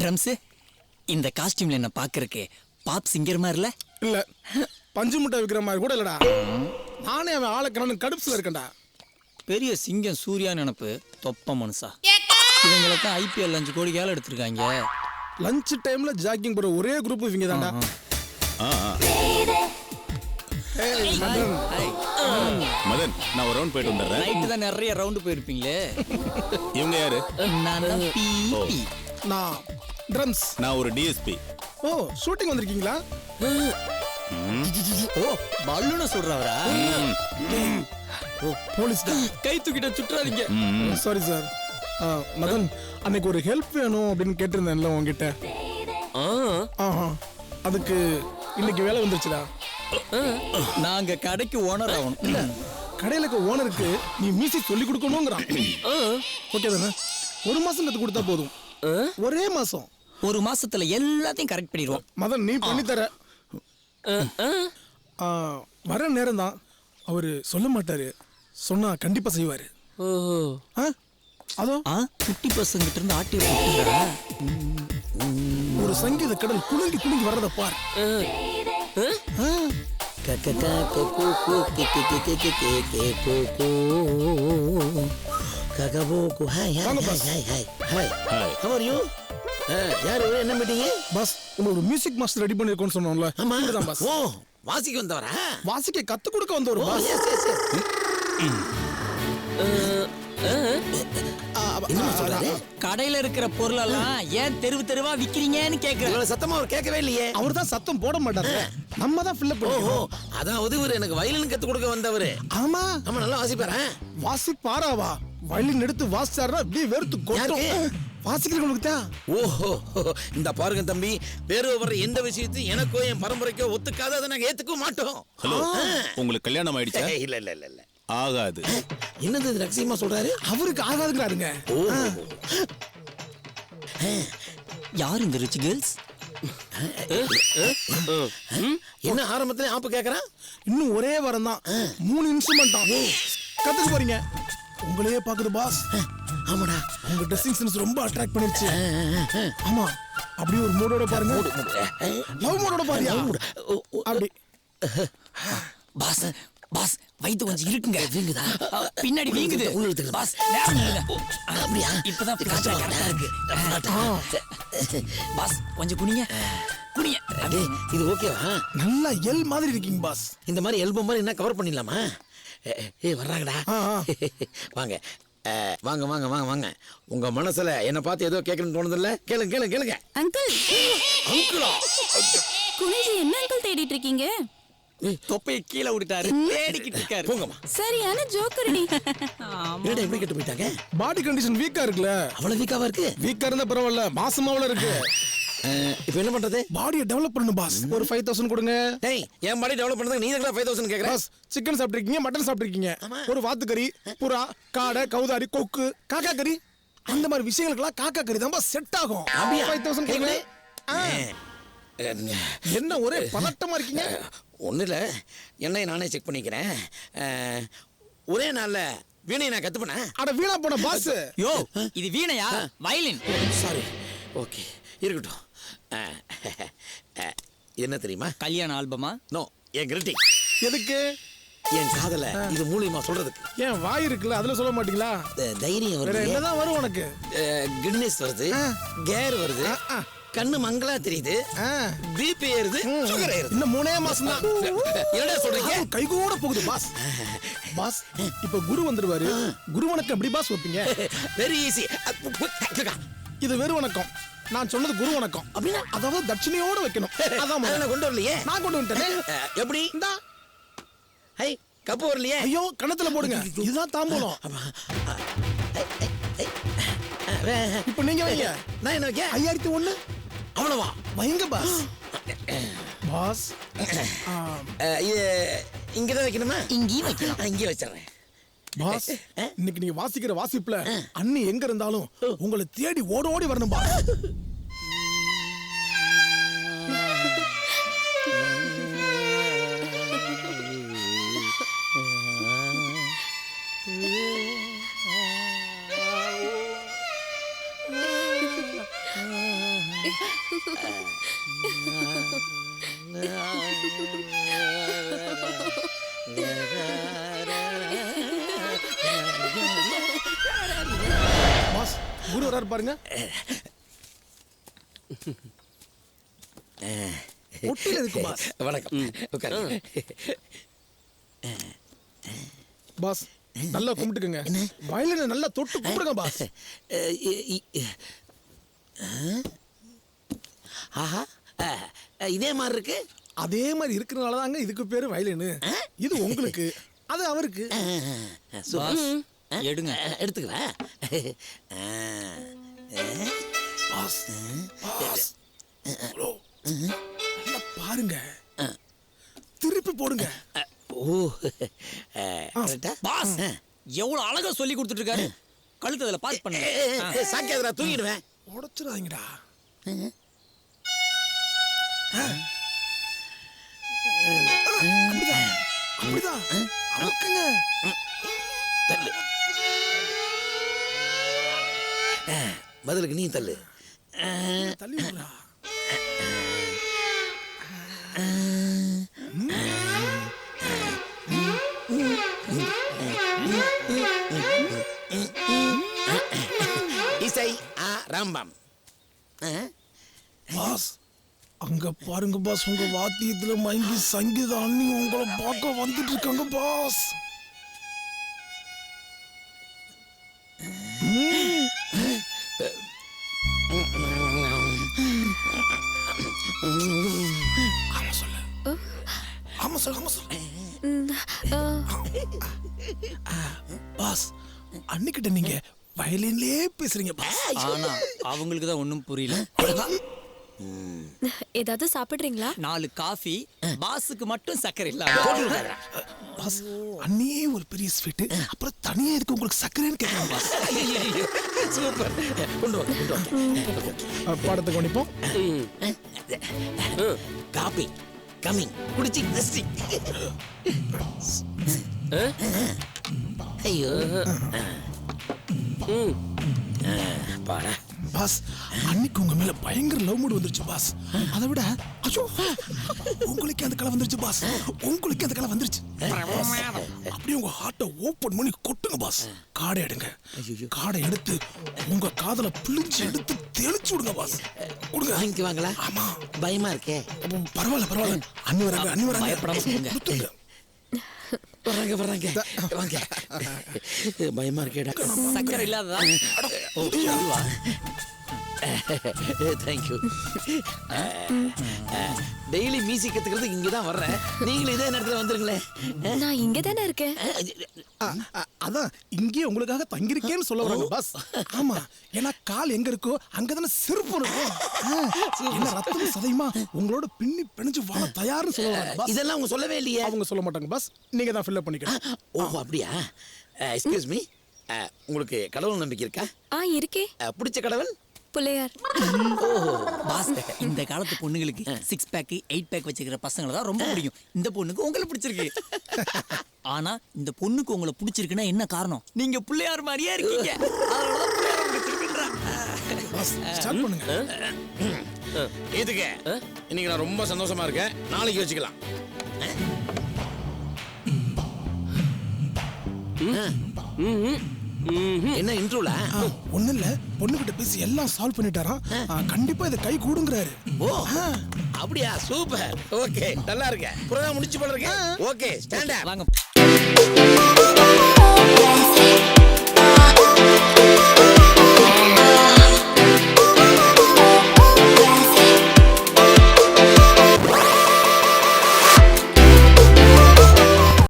Drums இந்த காஸ்டியூம்ல என்ன பாக்குறக்கு பாப் சிங்கர் மாதிரில இல்ல? பஞ்சு முட்டை விற்கிற மாதிரி கூட இல்லடா. நானே அவன் ஆளுக்கணும் கடுப்புல இருக்கேன்டா. பெரிய சிங்கம் சூர்யா நினப்பு. தொப்ப மனுஷா. இவங்களை தான் ஐபிஎல் அஞ்சு கோடி கேல எடுத்திருக்காங்க. லஞ்ச் டைம்ல ஜாக்கிங் போற ஒரே குரூப் இவங்க தான்டா மதன். நான் ஒரு ரவுண்ட் போயிட்டு வந்துடுறேன். நைட்டு தான் நிறைய ரவுண்டு போயிருப்பீங்களே. இவங்க யாரு? நான் தான் பிபி நான். ட்ரம்ஸ் நான் ஒரு டிஎஸ்பி ஓ ஷூட்டிங் வந்திருக்கீங்களா? ஓ பல்லுன்னு சொல்றவரா? ஓ போலீஸ் கை தூக்கிட்ட சுற்றாதீங்க சாரி சார் மதன் அன்னைக்கு ஒரு ஹெல்ப் வேணும் அப்படின்னு கேட்டிருந்தேன்ல உங்ககிட்ட அதுக்கு இன்னைக்கு வேலை வந்துருச்சுடா. நாங்க கடைக்கு ஓனர் ஆகணும். கடையில இருக்க ஓனருக்கு நீ மீசி சொல்லி கொடுக்கணுங்கிறான். ஓகே தானே? ஒரு மாசம் கத்து கொடுத்தா போதும். ஒரே மாசம். ஒரு மாசத்துல எல்லாத்தையும் கரெக்ட் பண்ணிடுவோம். மதன் நீ பண்ணி தர ஆ, வர நேரம் தான் அவரு சொல்ல மாட்டாரு. சொன்னா கண்டிப்பா செய்வாரு. ஆ? அதோ. ஆ குட்டி பசங்கிட்ட இருந்து ஆட்டி ஒரு சங்கீத கடல் குலுங்கி குலுங்கி வர்றத பார். வாங்க hi boss. Hi hi hi. Hi how are you யார்? என்ன மீட்டிங் பாஸ் உங்களை ஒரு மியூசிக் மாஸ்டர் ரெடி பண்ணிருக்கோம்னு சொன்னோம்ல. ஆமா. தான் பாஸ். ஓ வாசிக்கு வந்தவரா? வாசிக்க கத்து கொடுக்க வந்த ஒரு ஓ பாஸ். எஸ் எஸ் எஸ் கடையில இருக்கிற பொருளெல்லாம் ஏன் தெருவு தெருவா விக்கிறீங்கன்னு கேக்குறேன். இவ்வளவு சத்தமா அவர் கேட்கவே இல்லையே. அவர் தான் சத்தம் போட மாட்டாரு. நம்ம தான் ஃபில்அப் ஓஹோ பண்ணுவோம் அதாவது இவர் எனக்கு வயலின் கத்து கொடுக்க வந்தவரு. ஆமா. ஆமா நல்லா வாசிப்பாரா? வாசிப்பாராவா வயலின் எடுத்து வாசிச்சாருன்னா அப்படியே வெறுத்து கொட்டும்? வாசிக்கிறவங்களுக்கு தான்? ஓஹோ இந்த பாருங்க தம்பி வேறு வர்ற எந்த விஷயத்தையும் எனக்கோ என் பரம்பரைக்கோ ஒத்துக்காத அதை நாங்க ஏத்துக்க மாட்டோம். ஹலோ உங்களுக்கு கல்யாணம் ஆயிடுச்சா? இல்ல இல்ல இல்ல இல்ல. ஆகாது. என்னது இது ரகசியமா சொல்றாரு? அவருக்கு ஆகாதுங்கிறாருங்க. யார் இந்த ரிச் கேர்ள்ஸ்? என்ன ஆரம்பத்துல ஆப்பு கேக்குறான் இன்னும் ஒரே வாரம் தான். மூணு இன்ஸ்ட்ருமெண்ட் தான் கத்துக்க போறீங்க. உங்களையே பாக்குது பாஸ் ஆமாடா. உங்க ட்ரெஸ்ஸிங் சென்ஸ் ரொம்ப அட்ராக்ட் பண்ணிருச்சு. ஆமா அப்படியே ஒரு மூடோட பாருங்க. லவ் மூடோட பாரியா? அப்படி. பாஸ் பாஸ் வயித்து கொஞ்சம் இருக்குங்க. வீங்குதா? பின்னாடி வீங்குது. உங்களுக்கு பாஸ். அப்படியா? இப்பதான் இருக்கு. பாஸ் கொஞ்சம் குனிங்க. குனிங்க. டேய், இது ஓகேவா நல்லா எல் மாதிரி இருக்கீங்க பாஸ். இந்த மாதிரி எல்பம் மாதிரி என்ன கவர் பண்ணிடலாமா? ஏ- ஏய் வர்றாங்கடா. வாங்க. வாங்க வாங்க வாங்க வாங்க. உங்க மனசுல என்ன பார்த்து ஏதோ கேட்கணும்னு தோணுதில்ல? கேளுங்க கேளுங்க கேளுங்க. அங்கிள். அங்கிளா? குனிஜி என்ன அங்கிள் தேடிட்டு இருக்கீங்க? தொப்பையை கீழே விட்டுட்டாரு. தேடிக்கிட்டு இருக்காரு. போங்கம்மா. சரியான ஜோக்கர்டி என்னடா எப்படி கெட்டு போயிட்டாங்க? பாடி கண்டிஷன் வீக்கா இருக்குல்ல. அவ்வளவு வீக்காவா இருக்கு? வீக்கா இருந்தா பரவாயில்ல. மாசமாவில இருக்கு. இப்போ என்ன பண்றது? பாடியை டெவலப் பண்ணணும் பாஸ் ஒரு ஃபைவ் தௌசண்ட் கொடுங்க. டேய் என் பாடி டெவலப் பண்ணதுக்கு நீ தான் ஃபைவ் தௌசண்ட் கேட்குறேன் பாஸ் சிக்கன் சாப்பிட்டிருக்கீங்க மட்டன் சாப்பிட்டிருக்கீங்க. ஒரு வாத்துக்கறி புறா காடை கௌதாரி கொக்கு காக்கா கறி அந்த மாதிரி விஷயங்களுக்கெல்லாம் காக்கா கறி தான் செட் ஆகும்? ஃபைவ் தௌசண்ட் ஆ. என்ன ஒரே பதட்டமா இருக்கீங்க? ஒன்றும் இல்லை. என்னை நானே செக் பண்ணிக்கிறேன். ஒரே நாளில் வீணை நான் கற்றுப்பேனேன் அட வீணா போன பாஸ் யோ இது வீணையா? வயலின். சாரி ஓகே இருக்கட்டும். என்ன தெரியுமா? கல்யாண ஆல்பமா? நோ என் கிரிட்டிங் எதுக்கு? என் காதல இது மூலியமா சொல்றதுக்கு. ஏன் வாய் இருக்குல்ல அதுல சொல்ல மாட்டீங்களா? தைரியம் வருது. என்னதான் வரும் உனக்கு? கிட்னஸ் வருது. கேர் வருது ஆ. கண்ணு மங்களா தெரியுது ஆ. பிபி ஏறுது சுகர் ஏறுது. இன்னும் மூணே மாசம் தான். என்னடா சொல்றீங்க? கை கூட போகுது பாஸ் பாஸ் இப்ப குரு வந்துருவாரு குரு வணக்கம் எப்படி பாஸ் வைப்பீங்க? வெரி ஈஸி இது வெறும் வணக்கம். நான் சொன்னது குரு வணக்கம் அப்படின்னா? அதாவது தட்சிணையோட வைக்கணும் அதான். நான் கொண்டு வரலையே நான் கொண்டு வந்துட்டேனே எப்படி இந்தா ஹை கப்பு வரலையே ஐயோ கணத்துல போடுங்க இதுதான் தாம்பூலம் இப்ப நீங்க வைங்க நான் என்ன வைக்க ஐயாயிரத்தி ஒண்ணு அவ்வளவா வைங்க பாஸ் பாஸ் இங்கதான் வைக்கணுமா இங்கேயும் வைக்கலாம் நான் இங்கே வச்சிடுறேன் பாஸ் இன்னைக்கு நீங்க வாசிக்கிற வாசிப்புல அண்ணி எங்க இருந்தாலும் உங்களை தேடி ஓட ஓடி வரணும் பாஸ் பாஸ் குரு வராரு பாருங்க ஒட்டில இருக்கு பாஸ் வணக்கம் உட்காருங்க பாஸ் நல்லா கும்பிட்டுக்குங்க வயலின நல்லா தொட்டு கும்பிடுங்க பாஸ் இ- இ- அஹ்? ஆஹா. இதே மாதிரி இருக்கு? அதே மாதிரி இருக்கிறனால தாங்க இதுக்கு பேரு வயலின். இது உங்களுக்கு. அது அவருக்கு. எடுங்க. எடுத்துக்கிறேன் பாருங்க. திருப்பி போடுங்க. ஓ? பாஸ். அஹ். எவ்வளவு அழகா சொல்லி கொடுத்துட்டு இருக்காரு கழுத்து அதில் பாஸ் ஏய், ஏய், சாக்கியாதுடா தூங்கிடுவேன். உடச்சிடாதீங்கடா. அப்படிதான். அப்படிதான். பதிலுக்கு நீ தள்ளு. தள்ளி இசை ஆ ராம்பாம். பாஸ் அங்க பாருங்க பாஸ் உங்க வாத்தியத்துல மயங்கி சங்கீத அண்ணி உங்களை பார்க்க வந்துட்டு இருக்காங்க பாஸ். ஆமா சொல்லு. ஆமா சொல்லு ஆமா சொல்லு. பாஸ் அன்னிக்கிட்ட நீங்க வயலின்லயே பேசுறீங்க பாஸ். ஆனா அவங்களுக்கு தான் ஒன்றும் புரியல. ஏதாவது சாப்பிடுறீங்களா? நாலு காஃபி பாஸுக்கு மட்டும் சக்கரை இல்ல. பாஸ் அண்ணியே ஒரு பெரிய ஸ்வீட் அப்புறம் தனியா இருக்கு உங்களுக்கு சக்கரைன்னு கேட்கறாங்க பாஸ் சூப்பர். கொண்டு வாங்க கொண்டு பாடத்தை கவனிப்போம். காபி. கமிங் குடிச்சி நெஸ்டி ஐயோ. பாடா. பாஸ் அன்னைக்கு உங்க மேல பயங்கர லவ் மூடு வந்துருச்சு பாஸ். அதை விட ஐயோ உங்களுக்கு அந்த கலை வந்துருச்சு பாஸ். உங்களுக்கு அந்த கலை வந்துருச்சு. அப்படியே உங்க ஹார்ட்டை ஓபன் பண்ணி கொட்டுங்க பாஸ். காடை எடுங்க. காடை எடுத்து உங்க காதல பிழிஞ்சு எடுத்து தெளிச்சு விடுங்க பாஸ். விடுங்க வாங்கிக்குவாங்களா ஆமா. பயமா இருக்கே. பரவாயில்ல பரவாயில்ல. அண்ணி வராங்க அண்ணி வராங்க. பயப்படாம வர்றாங்க வர்றாங்க. வாங்க. பயமா இருக்கேடா. சக்கரை இல்லாததா? தேங்க்யூ டெய்லி மியூசிக் கத்துக்கிறதுக்கு இங்கே தான் வர்றேன். நீங்களும் இதே நேரத்தில் வந்துருங்களேன். நான் இங்க தானே இருக்கேன் அதான் இங்கேயே உங்களுக்காக தங்கியிருக்கேன்னு சொல்ல வராங்க பாஸ். ஆமா ஏன்னா கால் எங்க இருக்கோ அங்கதானே செருப்பு இருக்கும். ரத்தம் சதையுமா? உங்களோட பின்னி பிணைஞ்சு வாழ தயார்னு சொல்ல வராங்க பாஸ். இதெல்லாம் அவங்க சொல்லவே இல்லையே. அவங்க சொல்ல மாட்டாங்க பாஸ். நீங்க தான் ஃபில்அப் பண்ணிக்கணும். ஓ அப்படியா? எக்ஸ்கியூஸ் மீ உங்களுக்கு கடவுள் நம்பிக்கை இருக்கா? ஆ இருக்கே. பிடிச்ச கடவுள்? புள்ளையார். பாஸ் இந்த காலத்து பொண்ணுங்களுக்கு சிக்ஸ் பேக் எயிட் பேக் வச்சுக்கிற பசங்களை தான் ரொம்ப பிடிக்கும். இந்த பொண்ணுக்கு உங்களை பிடிச்சிருக்கு. ஆனா இந்த பொண்ணுக்கு உங்களை பிடிச்சிருக்குன்னா என்ன காரணம்? நீங்க பிள்ளையார் மாதிரியே இருக்கீங்க. அதனாலதான் பிள்ளையார் பிடிச்சிருக்குன்றா பாஸ் ஸ்டார்ட் பண்ணுங்க. இதுக்கு இன்னைக்கு நான் ரொம்ப சந்தோஷமா இருக்கேன். நாளைக்கு வச்சுக்கலாம். என்ன இன்ட்ரோல? ஆ, ஒண்ணும் இல்ல பொண்ணுகிட்ட பேசி எல்லாம் சால்வ் பண்ணிட்டாராம் கண்டிப்பா இதை கை கூடுங்கிறாரு. ஓ அப்படியா? சூப்பர். ஓகே நல்லா இருக்க புரோகிராம் முடிச்சு போல இருக்கேன். ஓகே ஸ்டாண்ட் வாங்க.